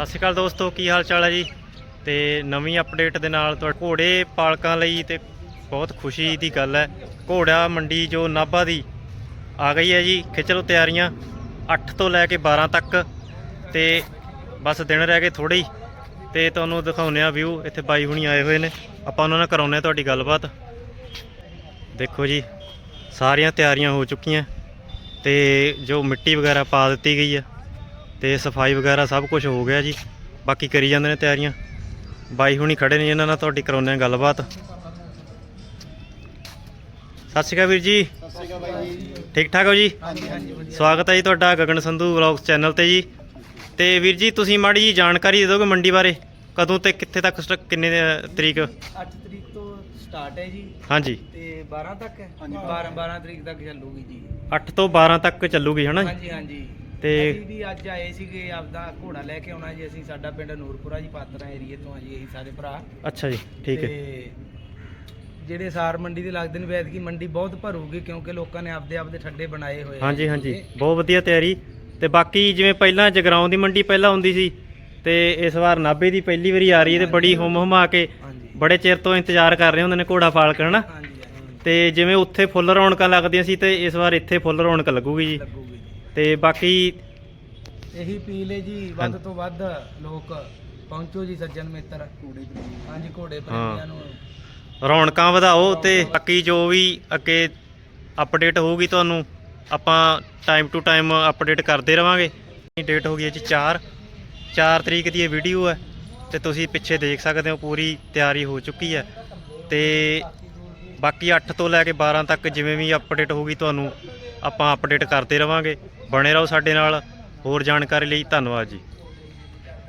ਸਤਿ ਸ਼੍ਰੀ ਅਕਾਲ ਦੋਸਤੋ, ਕੀ ਹਾਲ ਚਾਲ ਹੈ ਜੀ? ਤੇ ਨਵੀਂ ਅਪਡੇਟ ਦੇ ਨਾਲ ਤੁਹਾਡੇ ਘੋੜੇ ਪਾਲਕਾਂ ਲਈ ਤੇ ਬਹੁਤ ਖੁਸ਼ੀ ਦੀ ਗੱਲ ਹੈ। ਘੋੜਾ ਮੰਡੀ ਜੋ ਨਾਭਾ ਦੀ ਆ ਗਈ ਹੈ ਜੀ ਖਿੱਚ ਲਓ ਤਿਆਰੀਆਂ 8 ਤੋਂ ਲੈ ਕੇ 12 ਤੱਕ। ਤੇ ਬਸ ਦਿਨ ਰਹਿ ਗਏ ਥੋੜੇ ਹੀ। ਤੇ ਤੁਹਾਨੂੰ ਦਿਖਾਉਂਦੇ ਆ ਵਿਊ ਇੱਥੇ ਬਾਈ ਹੁਣੀ ਆਏ ਹੋਏ ਨੇ। ਆਪਾਂ ਉਹਨਾਂ ਨਾਲ ਕਰਾਉਂਦੇ ਆ ਤੁਹਾਡੀ ਗੱਲਬਾਤ। ਦੇਖੋ ਜੀ, ਸਾਰੀਆਂ ਤਿਆਰੀਆਂ ਹੋ ਚੁੱਕੀਆਂ। ਤੇ ਜੋ ਮਿੱਟੀ ਵਗੈਰਾ ਪਾ ਦਿੱਤੀ ਗਈ ਹੈ। ਤੇ ਸਫ਼ਾਈ ਵਗੈਰਾ ਸਭ ਕੁਝ ਹੋ ਗਿਆ ਜੀ। ਬਾਕੀ ਕਰੀ ਜਾਂਦੇ ਨੇ ਤਿਆਰੀਆਂ। ਬਾਈ ਹੁਣੀ ਖੜੇ ਨੇ ਇਹਨਾਂ ਨਾਲ ਤੁਹਾਡੀ ਕਰਾਉਂਦੇ ਆ ਗੱਲਬਾਤ। ਸਤਿ ਸ਼੍ਰੀ ਅਕਾਲ ਵੀਰ ਜੀ। ਸਤਿ ਸ਼੍ਰੀ ਅਕਾਲ ਬਾਈ ਜੀ ਠੀਕ ਠਾਕ ਹੋ ਜੀ? ਹਾਂਜੀ ਸਵਾਗਤ ਹੈ ਜੀ ਤੁਹਾਡਾ ਗਗਨ ਸੰਧੂ ਵਲੌਗਸ ਚੈਨਲ ਤੇ ਜੀ। ਤੇ ਵੀਰ ਜੀ ਤੁਸੀਂ ਮਾੜੀ ਜੀ ਜਾਣਕਾਰੀ ਦੇ ਦਿਓਗੇ ਮੰਡੀ ਬਾਰੇ? ਕਦੋਂ ਤੇ ਕਿੱਥੇ ਤੱਕ ਕਿੰਨੇ ਤਰੀਕ? 8 ਤਰੀਕ ਤੋਂ ਸਟਾਰਟ ਹੈ ਜੀ। ਹਾਂਜੀ। ਤੇ 12 ਤੱਕ ਹੈ? 12 12 ਤਰੀਕ ਤੱਕ ਚੱਲੂਗੀ ਜੀ। 8 ਤੋਂ 12 ਤੱਕ ਚੱਲੂਗੀ ਹਨਾ? ਹਾਂਜੀ ਹਾਂਜੀ। ਤੇ- ਅਸੀਂ ਵੀ ਅੱਜ ਆਏ ਸੀਗੇ ਆਪਦਾ ਘੋੜਾ ਲੈ ਕੇ ਆਉਣਾ ਜੀ ਅਸੀਂ ਸਾਡਾ ਪਿੰਡ ਨੂਰਪੁਰਾ ਜੀ ਪਾਤਰਾ ਏਰੀਏ ਤੋਂ ਆ ਜੀ ਅਸੀਂ ਸਾਰੇ ਭਰਾ। ਅੱਛਾ ਜੀ ਠੀਕ ਹੈ। ਤੇ ਜਿਹੜੇ ਸਾਰ ਮੰਡੀ ਦੇ ਲੱਗਦੇ ਨੇ ਵੈਦਕੀ ਮੰਡੀ ਬਹੁਤ ਭਰੂਗੀ ਕਿਉਂਕਿ ਲੋਕਾਂ ਨੇ ਆਪਦੇ ਆਪਦੇ ਠੱਡੇ ਬਣਾਏ ਹੋਏ ਆ। ਹਾਂਜੀ ਹਾਂਜੀ ਬਹੁਤ ਵਧੀਆ ਤਿਆਰੀ। ਤੇ ਬਾਕੀ ਜਿਵੇਂ ਪਹਿਲਾਂ ਜਗਰਾਉਂ ਦੀ ਮੰਡੀ ਪਹਿਲਾਂ ਹੁੰਦੀ ਸੀ ਤੇ ਇਸ ਵਾਰ ਨਾਭੇ ਦੀ ਪਹਿਲੀ ਵਾਰੀ ਆ ਰਹੀ ਹੈ ਤੇ ਬੜੀ ਹੁਮ ਹੁਮਾ ਕੇ ਹਾਂਜੀ। ਬੜੇ ਚਿਰ ਤੋਂ ਇੰਤਜ਼ਾਰ ਕਰ ਰਹੇ ਹੁੰਦੇ ਨੇ ਘੋੜਾ ਹਾਂਜੀ ਹਾਂਜੀ, ਤੇ ਜਿਵੇਂ ਉੱਥੇ ਫੁੱਲ ਰੌਣਕਾਂ ਲੱਗਦੀਆਂ ਸੀ ਤੇ ਇਸ ਵਾਰ ਇੱਥੇ ਫੁੱਲ ਰੌਣਕ ਲੱਗੂਗੀ ਜੀ। ਲੱਗੂਗੀ। ਜੀ ਤੇ ਬਾਕੀ ਇਹੀ ਅਪੀਲ ਹੈ ਜੀ ਵੱਧ ਹਾਂਜੀ। ਤੋਂ ਵੱਧ ਲੋਕ ਪਹੁੰਚੋ ਜੀ ਸੱਜਣ ਮਿੱਤਰ। ਘੋੜੇ ਹਾਂਜੀ ਘੋੜੇ ਪ੍ਰੇਮੀਆਂ ਨੂੰ। ਰੌਣਕਾਂ ਵਧਾਓ ਤੇ ਬਾਕੀ ਜੋ ਵੀ ਅੱਗੇ ਅਪਡੇਟ ਹੋਊਗੀ ਤੁਹਾਨੂੰ ਆਪਾਂ ਟਾਈਮ ਟੂ ਟਾਈਮ ਅਪਡੇਟ ਕਰਦੇ ਰਵਾਂਗੇ। ਡੇਟ ਹੋ ਗਈ ਹੈ ਜੀ 4 4 ਤਰੀਕ ਦੀ ਇਹ ਵੀਡੀਓ ਹੈ ਤੇ ਤੁਸੀਂ ਪਿੱਛੇ ਦੇਖ ਸਕਦੇ ਹੋ ਪੂਰੀ ਤਿਆਰੀ ਹੋ ਚੁੱਕੀ ਹੈ। ਤੇ ਬਾਕੀ 8 ਤੋਂ ਲੈ ਕੇ 12 ਤੱਕ ਜਿਵੇਂ ਵੀ ਅਪਡੇਟ ਹੋਊਗੀ ਤੁਹਾਨੂੰ ਆਪਾਂ ਅਪਡੇਟ ਕਰਦੇ ਰਵਾਂਗੇ। ਬਣੇ ਰਹੋ ਸਾਡੇ ਨਾਲ। ਹੋਰ ਜਾਣਕਾਰੀ ਲਈ ਧੰਨਵਾਦ ਜੀ।